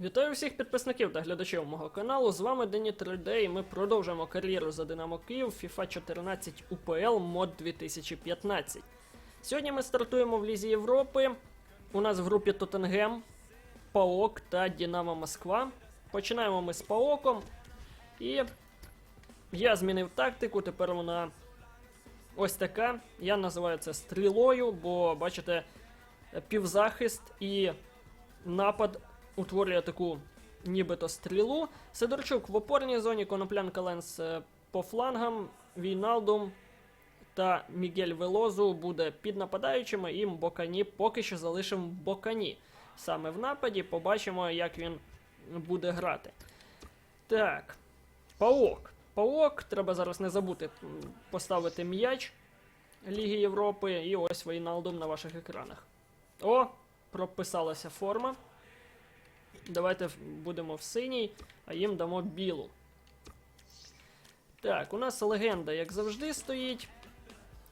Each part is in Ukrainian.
Вітаю всіх підписників та глядачів мого каналу. З вами Дені 3D і ми продовжуємо кар'єру за Динамо Київ FIFA 14 UPL мод 2015. Сьогодні ми стартуємо в Лізі Європи. У нас в групі Тоттенгем, ПАОК та Дінамо Москва. Починаємо ми з ПАОКом. І я змінив тактику, тепер вона ось така. Я називаю це стрілою, бо бачите, півзахист і напад утворює таку нібито стрілу. Сидорчук в опорній зоні, Коноплянка Ленс е, по флангам, Війналдум та Мігель Велозу буде під нападаючими, і Бокані поки що залишимо Бокані. Саме в нападі побачимо, як він буде грати. Так, Паок. Паок, треба зараз не забути поставити м'яч Ліги Європи, і ось Війналдум на ваших екранах. О, прописалася форма. Давайте будемо в синій, а їм дамо білу. Так, у нас легенда, як завжди, стоїть.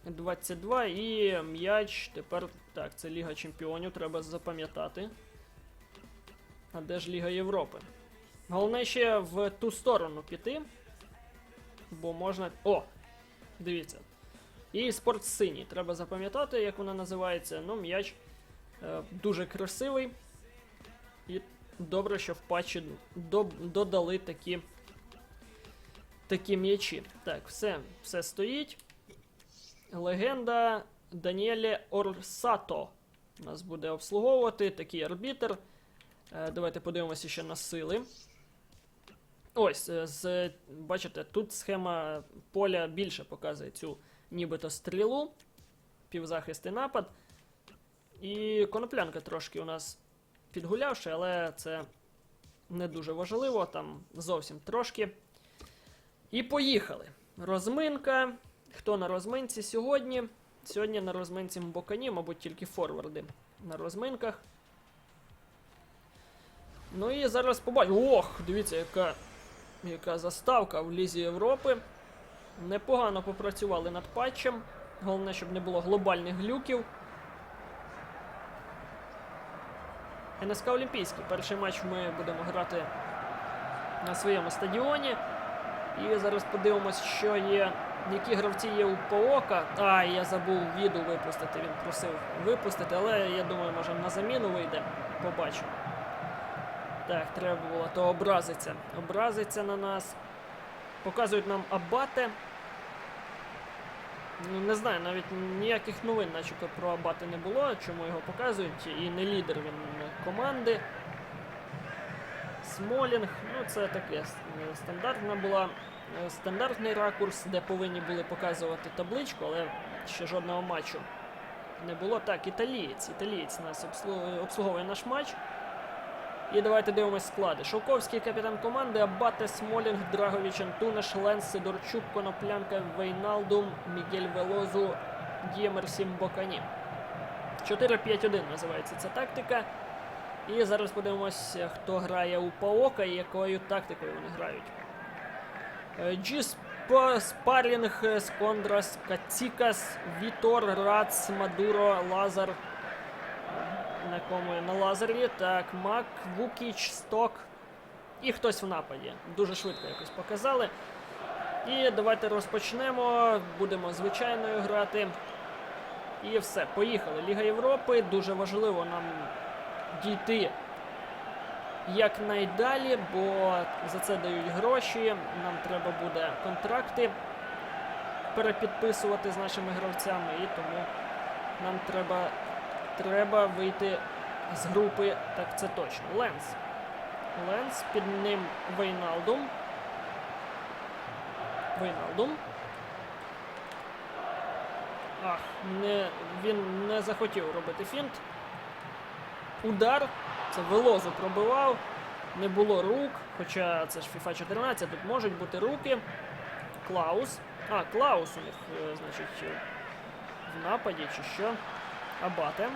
22 і м'яч. Тепер. Так, це Ліга Чемпіонів, треба запам'ятати. А де ж Ліга Європи? Головне ще в ту сторону піти. Бо можна. О! Дивіться. І спорт синій. Треба запам'ятати, як вона називається. Ну, м'яч е, дуже красивий. І добре, що в патчі додали такі, такі м'ячі. Так, все, все стоїть. Легенда Даніеле Орсато нас буде обслуговувати, такий арбітер. Е, давайте подивимося ще на сили. Ось, е, з, бачите, тут схема поля більше показує цю нібито стрілу, півзахист і напад. І коноплянка трошки у нас підгулявши, але це не дуже важливо, там зовсім трошки. І поїхали. Розминка. Хто на розминці сьогодні? Сьогодні на розминці Мбокані, мабуть, тільки форварди на розминках. Ну і зараз побачимо. Ох, дивіться, яка, яка заставка в Лізі Європи. Непогано попрацювали над патчем. Головне, щоб не було глобальних глюків. НСК Олімпійський. Перший матч ми будемо грати на своєму стадіоні. І зараз подивимось, що є. Які гравці є у Паока. А, я забув віду випустити. Він просив випустити, але я думаю, може на заміну вийде. Побачимо. Так, треба було, то образиться. Образиться на нас. Показують нам Абате. Ну, не знаю, навіть ніяких новин, начебто про Абати не було, чому його показують, і не лідер він команди. Смолінг, ну це таке стандартна була. е, Стандартний ракурс, де повинні були показувати табличку, але ще жодного матчу не було. Так, італієць. Італієць нас обслуговує наш матч. І давайте дивимось склади. Шовковський капітан команди, Абате, Смолінг, Драгович, Антунеш, Ленс, Сидорчук, Коноплянка, Вейналдум, Мігель Велозу, Дємерсім, Бокані. 4-5-1 називається ця тактика. І зараз подивимося, хто грає у Паока і якою тактикою вони грають. Е, Джіс е, Скондрас, Кацікас, Вітор, Рац, Мадуро, Лазар, на кому на лазері. Так, Мак, Вукіч, Сток і хтось в нападі. Дуже швидко якось показали. І давайте розпочнемо. Будемо звичайною грати. І все, поїхали. Ліга Європи. Дуже важливо нам дійти якнайдалі, бо за це дають гроші. Нам треба буде контракти перепідписувати з нашими гравцями, і тому нам треба Треба вийти з групи, так це точно. Ленс. Ленс, під ним Вейналдум. Вейналдум. Ах, не, він не захотів робити фінт. Удар. Це Велозу пробивав. Не було рук. Хоча це ж FIFA 14, тут можуть бути руки. Клаус. А, Клаус у них, е, значить, в нападі чи що. Абате.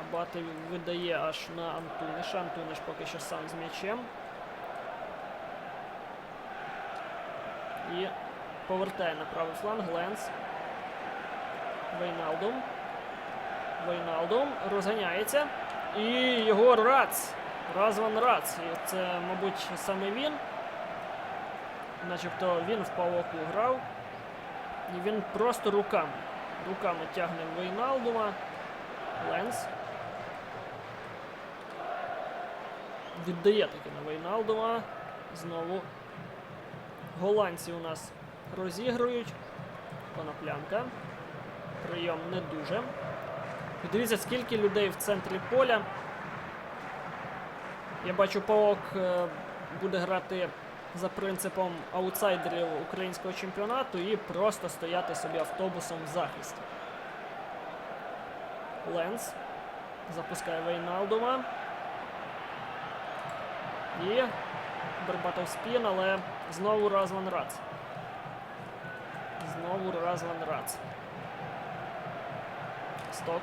Абате видає аж на Антуниша. Антуниш поки що сам з м'ячем. І повертає на правий фланг Ленс. Вейналдум. Вейналдум розганяється. І його Рац. Разван Рац. І це, мабуть, саме він. Начебто він в павоку грав. І він просто руками. Руками тягне Вейналдума. Ленс. Віддає таки на Вейналдума. Знову. Голландці у нас розігрують. Коноплянка. Прийом не дуже. І Дивіться, скільки людей в центрі поля. Я бачу, Павок е, буде грати за принципом аутсайдерів українського чемпіонату і просто стояти собі автобусом в захисті. Ленс запускає Вейналдума. І Бербатов спін, але знову Разван Рац. Знову Разван Рац. Сток.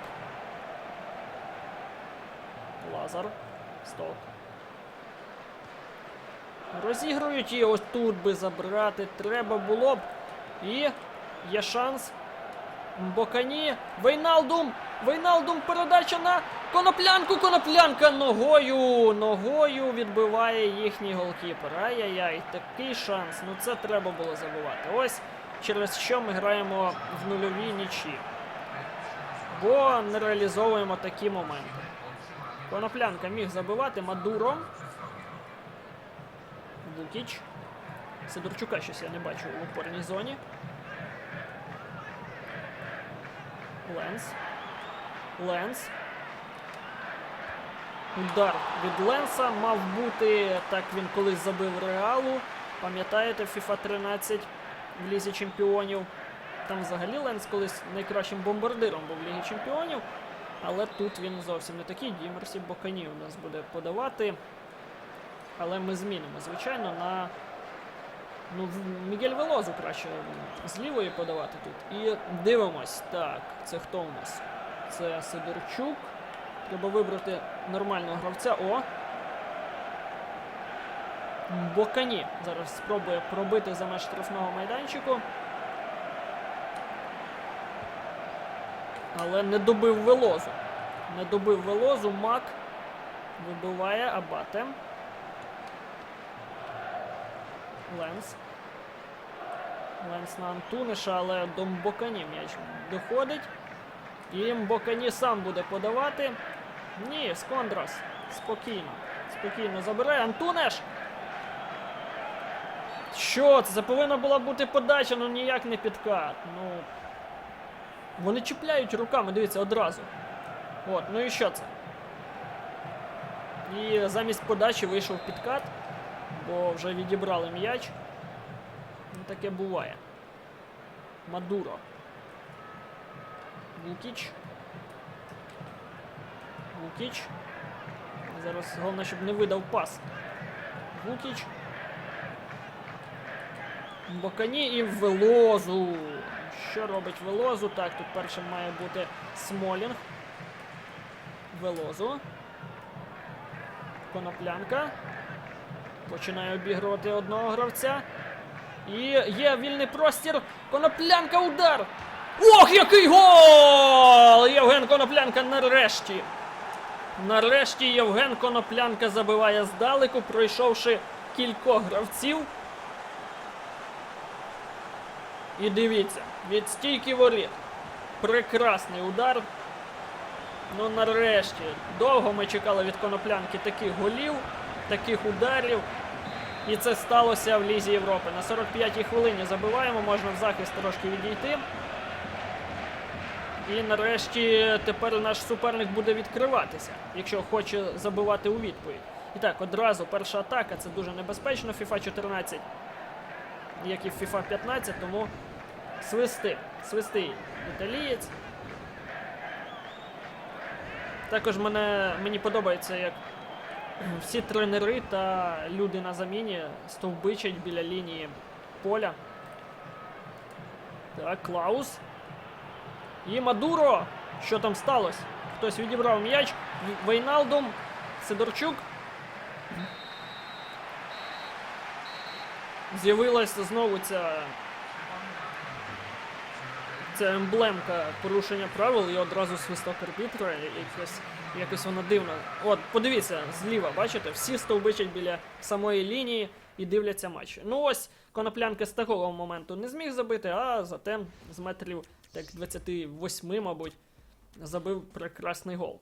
Лазар. Сток. Розігрують і ось тут би забрати треба було б. І є шанс. Бокані. Вейналдум. Вейналдум передача на коноплянку. Коноплянка ногою. Ногою відбиває їхній голкіпер. Ай-яй-яй, такий шанс. Ну це треба було забувати. Ось через що ми граємо в нульовій нічі. Бо не реалізовуємо такі моменти. Коноплянка міг забивати Мадуро. Лукіч. Сидорчука щось я не бачу в опорній зоні. Ленс. Ленс. Удар від Ленса мав бути. Так він колись забив Реалу. Пам'ятаєте, FIFA 13 в Лізі Чемпіонів. Там взагалі Ленс колись найкращим бомбардиром був в Лігі Чемпіонів. Але тут він зовсім не такий. Дімерсі Бокані у нас буде подавати. Але ми змінимо, звичайно, на. Ну, Мігель Велозу краще з лівої подавати тут. І дивимось. Так, це хто у нас? Це Сидорчук. Треба вибрати нормального гравця. О! Бокані. Зараз спробує пробити за меж штрафного майданчику. Але не добив Велозу. Не добив Велозу. Мак вибиває Абате. Ленс. Ленс на Антуниша, але до Мбокані м'яч доходить. І Мбокані сам буде подавати. Ні, Скондрас. Спокійно. Спокійно забирає. Антунеш! Що це? Повинна була бути подача, ну ніяк не підкат. Ну. Вони чіпляють руками, дивіться, одразу. От, ну і що це? І замість подачі вийшов підкат, бо вже відібрали м'яч. Ну, таке буває. Мадуро. Лукіч. Лукіч. Зараз головне, щоб не видав пас. Лукіч. Бокані і Велозу. Що робить Велозу? Так, тут першим має бути Смолінг. Велозу. Коноплянка. Починає обігрувати одного гравця. І є вільний простір. Коноплянка удар. Ох, який гол! Євген Коноплянка нарешті. Нарешті Євген Коноплянка забиває здалеку, пройшовши кількох гравців. І дивіться, від стійки воріт. Прекрасний удар. Ну нарешті. Довго ми чекали від коноплянки таких голів, таких ударів. І це сталося в Лізі Європи. На 45-й хвилині забиваємо, можна в захист трошки відійти. І нарешті тепер наш суперник буде відкриватися, якщо хоче забивати у відповідь. І так, одразу перша атака це дуже небезпечно. FIFA 14, як і FIFA 15, тому свисти. Свисти італієць. Також мене, мені подобається, як всі тренери та люди на заміні стовбичать біля лінії поля. Так, Клаус. І Мадуро. Що там сталося? Хтось відібрав м'яч. В- Вейналдум. Сидорчук. З'явилася знову ця Це емблемка порушення правил і одразу свисток арбітра. Якось, якось воно дивно. От, подивіться, зліва, бачите, всі стовбичать біля самої лінії і дивляться матч. Ну ось, коноплянка з такого моменту не зміг забити, а зате з метрів так 28, мабуть, забив прекрасний гол.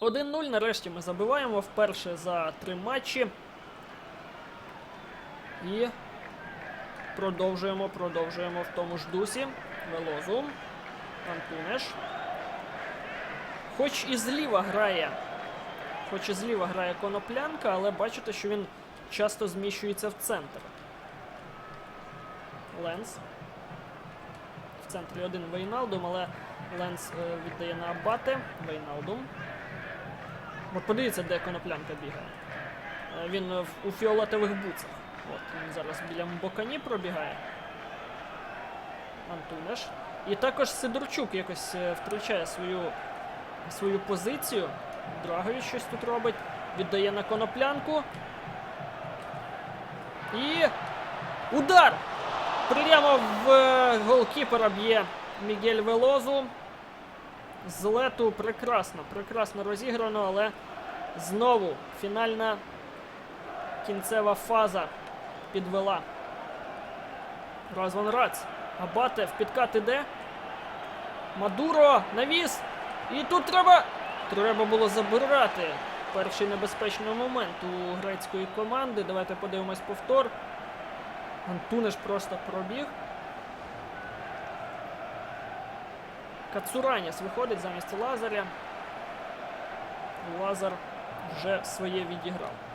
1-0 нарешті ми забиваємо вперше за три матчі. І продовжуємо, продовжуємо в тому ж дусі. Велозу. Антунеш. Хоч і зліва грає. Хоч і зліва грає коноплянка, але бачите, що він часто зміщується в центр. Ленс. В центрі один Вейналдум, але Ленс е, віддає на Абате. Вейналдум. От подивіться, де коноплянка бігає. Е, Він е, у фіолетових буцах. От він зараз біля Мбокані пробігає. Антунеш. І також Сидорчук якось е, втрачає свою, свою позицію. Драгович щось тут робить. Віддає на коноплянку. І. Удар! Прямо в е, голкіпера б'є Мігель Велозу. З лету прекрасно, прекрасно розіграно, але знову фінальна кінцева фаза підвела. Розван Рац. Абате в підкат іде. Мадуро навіс. І тут треба. Треба було забирати перший небезпечний момент у грецької команди. Давайте подивимось повтор. Антунеш просто пробіг. Кацураніс виходить замість Лазаря. Лазар вже своє відіграв.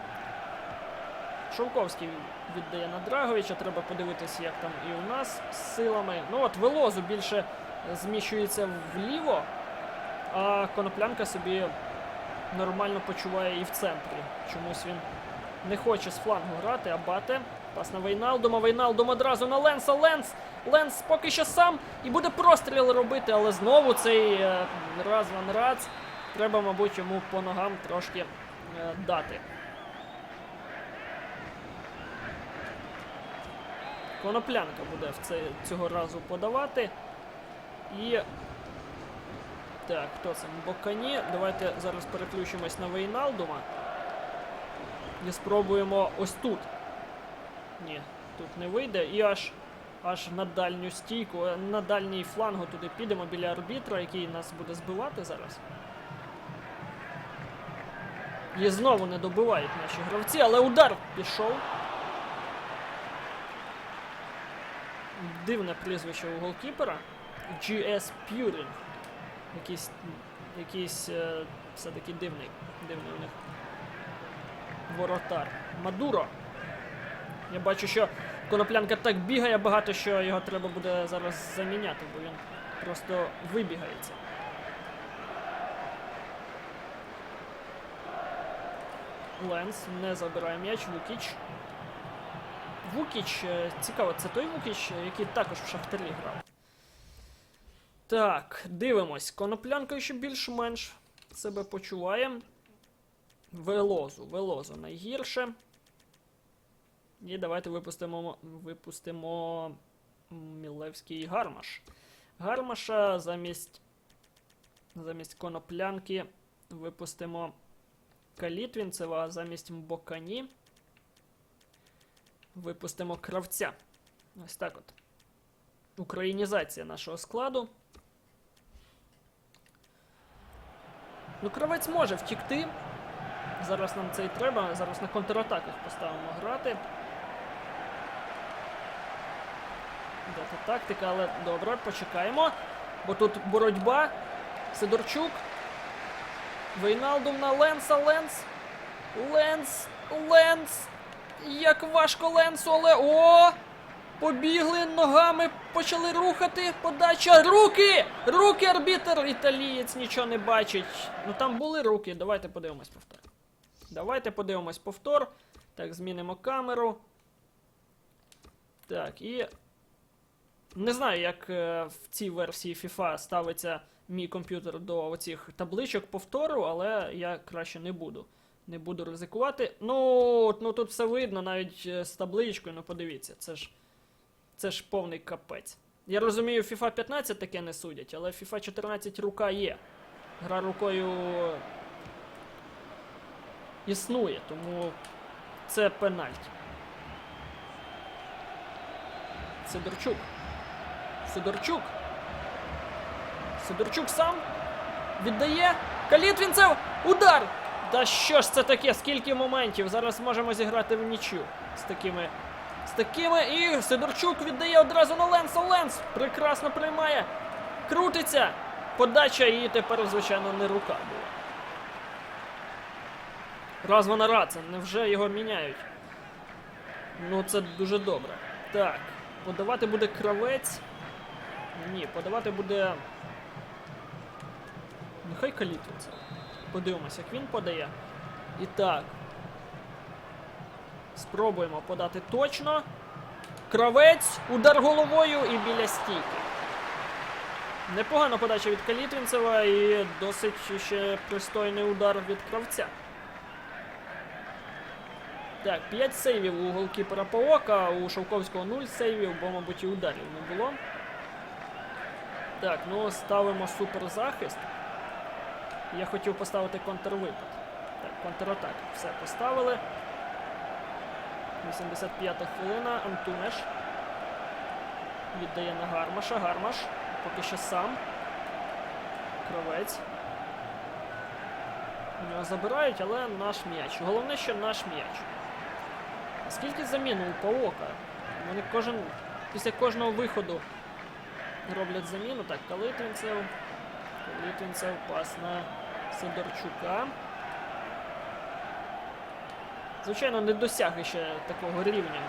Шовковський віддає на Драговича. Треба подивитися, як там і у нас з силами. Ну от Велозу більше зміщується вліво, а коноплянка собі нормально почуває і в центрі. Чомусь він не хоче з флангу грати, а бате. Пас на Вейналдума. Вейналдум одразу на Ленса. Ленс! Ленс поки що сам і буде простріл робити, але знову цей раз ван рац. Треба, мабуть, йому по ногам трошки е, дати. Коноплянка буде в це, цього разу подавати. І. Так, хто це? Бокані. Давайте зараз переключимось на Вейналдума. І спробуємо ось тут. Ні, тут не вийде. І аж аж на дальню стійку, на дальній флангу туди підемо біля арбітра, який нас буде збивати зараз. І знову не добивають наші гравці, але удар пішов. Дивне прізвище у голкіпера. GS Purin. Якийсь, якийсь е, все-таки дивний, дивний у них воротар. Мадуро. Я бачу, що коноплянка так бігає багато, що його треба буде зараз заміняти, бо він просто вибігається. Ленс не забирає м'яч, Вукіч. Вукіч, е, цікаво, це той Вукіч, який також в Шахтарі грав. Так, дивимось. Коноплянка ще більш-менш себе почуває. Велозу, велозу найгірше. І давайте випустимо, випустимо Мілевський гармаш. Гармаша замість, замість коноплянки випустимо Калітвінцева, замість Мбокані випустимо кравця. Ось так от. Українізація нашого складу. Ну, кравець може втікти. Зараз нам це і треба. Зараз на контратаках поставимо грати. Тут тактика, але добре, почекаємо. Бо тут боротьба. Сидорчук. Вейналдум на Ленса. Ленс. Ленс. Ленс. Як важко Ленсу, але. О! Побігли ногами, почали рухати. Подача. Руки! Руки, арбітер! Італієць нічого не бачить. Ну там були руки. Давайте подивимось повтор. Давайте подивимось повтор. Так, змінимо камеру. Так, і. Не знаю, як е, в цій версії FIFA ставиться мій комп'ютер до оцих табличок повтору, але я краще не буду. Не буду ризикувати. Ну, ну тут все видно, навіть е, з табличкою, ну подивіться, це ж. Це ж повний капець. Я розумію, FIFA 15 таке не судять, але FIFA 14 рука є. Гра рукою існує, тому це пенальті. Сидорчук. Сидорчук. Сидорчук сам віддає. Калітвінцев! Удар! Та що ж це таке? Скільки моментів? Зараз можемо зіграти в нічю з такими. З такими. І Сидорчук віддає одразу на Ленса. Ленс прекрасно приймає. Крутиться. Подача і тепер, звичайно, не рука була. Раз вона раця, невже його міняють? Ну, це дуже добре. Так, подавати буде кравець. Ні, подавати буде. Нехай калітвиться. Подивимося, як він подає. І так. Спробуємо подати точно. Кравець, удар головою і біля стійки. Непогана подача від Калітвінцева і досить ще пристойний удар від кравця. Так, 5 сейвів у голкіпера Паока, у Шовковського 0 сейвів, бо, мабуть, і ударів не було. Так, ну ставимо суперзахист. Я хотів поставити контрвипад. Так, контратака. Все поставили. 85-та хвилина. Антунеш. Віддає на Гармаша. Гармаш. Поки що сам. Кровець. У нього забирають, але наш м'яч. Головне, що наш м'яч. А Скільки замін у Паока? Вони кожен. Після кожного виходу роблять заміну. Так, Калитвінцев. Калитвінцев пас на Сидорчука. Звичайно, не досяг ще такого рівня.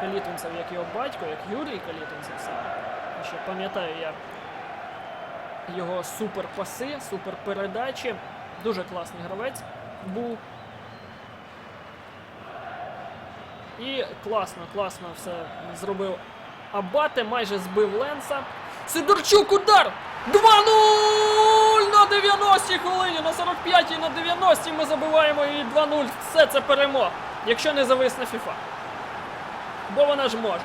Калітвінцев, як його батько, як Юрій Калітвінцев саме. Ще пам'ятаю я його суперпаси, суперпередачі. Дуже класний гравець був. І класно, класно все зробив Абате, майже збив Ленса. Сидорчук удар! 2-0 на 90-й хвилині, на 45-й, на 90-й ми забиваємо і 2-0. Все це перемога. Якщо не зависне FIFA. Бо вона ж може.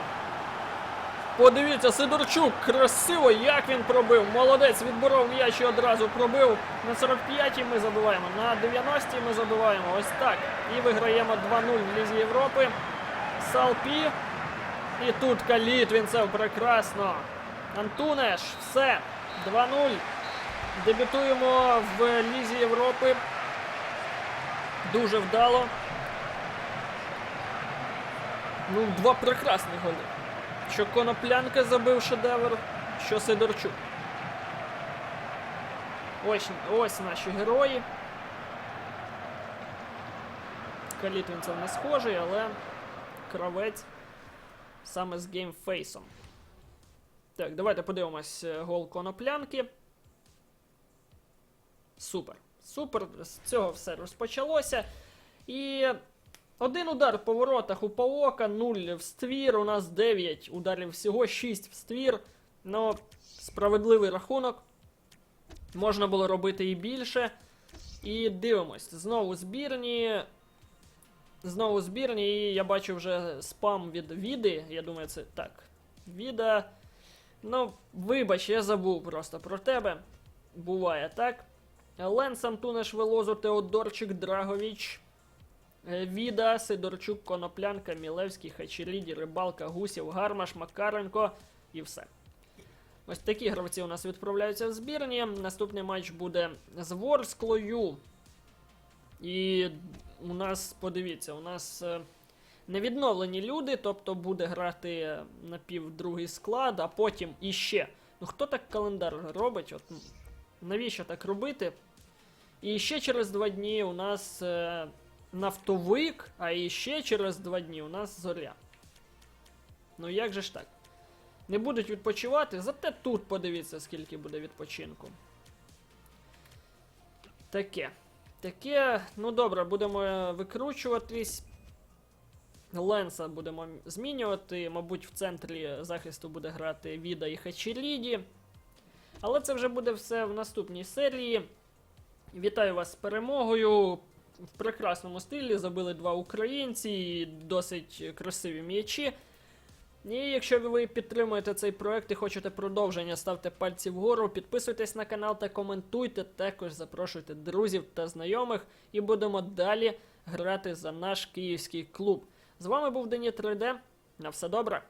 Подивіться, Сидорчук красиво, як він пробив. Молодець, відборов м'яч і одразу пробив. На 45-й ми забиваємо, на 90-й ми забиваємо. Ось так. І виграємо 2-0 в Лізі Європи. Салпі. І тут Калітвінцев прекрасно. Антунеш, все. 2-0. Дебютуємо в Лізі Європи. Дуже вдало. Ну, два прекрасні голи. Що Коноплянка забив шедевр, що Сидорчук. Ось, ось наші герої. Калітвінцев не схожий, але кравець саме з геймфейсом. Так, давайте подивимось е, гол коноплянки. Супер. Супер. З цього все розпочалося. І один удар по воротах у Паока, 0 в ствір. У нас 9 ударів всього, 6 в ствір. Ну, справедливий рахунок. Можна було робити і більше. І дивимось. Знову збірні. Знову збірні, і я бачу вже спам від Віди. Я думаю, це так. Віда. Ну, вибач, я забув просто про тебе. Буває так. Ленс Антунеш Велозу, Теодорчик, Драговіч, е, Віда, Сидорчук, Коноплянка, Мілевський, Хачеріді, Рибалка, Гусів, Гармаш, Макаренко і все. Ось такі гравці у нас відправляються в збірні. Наступний матч буде з Ворсклою. І у нас, подивіться, у нас е, невідновлені люди, тобто буде грати напівдругий склад, а потім іще. Ну хто так календар робить? От навіщо так робити? І ще через два дні у нас е, нафтовик, а іще через два дні у нас зоря. Ну як же ж так? Не будуть відпочивати, зате тут подивіться, скільки буде відпочинку. Таке. Таке, ну добре, будемо е, викручуватись. Ленса будемо змінювати. Мабуть, в центрі захисту буде грати Віда і Хачеріді. Але це вже буде все в наступній серії. Вітаю вас з перемогою. В прекрасному стилі забили два українці, досить красиві м'ячі. І якщо ви підтримуєте цей проект і хочете продовження, ставте пальці вгору, підписуйтесь на канал та коментуйте. Також запрошуйте друзів та знайомих і будемо далі грати за наш київський клуб. З вами був Дені 3D. На все добре.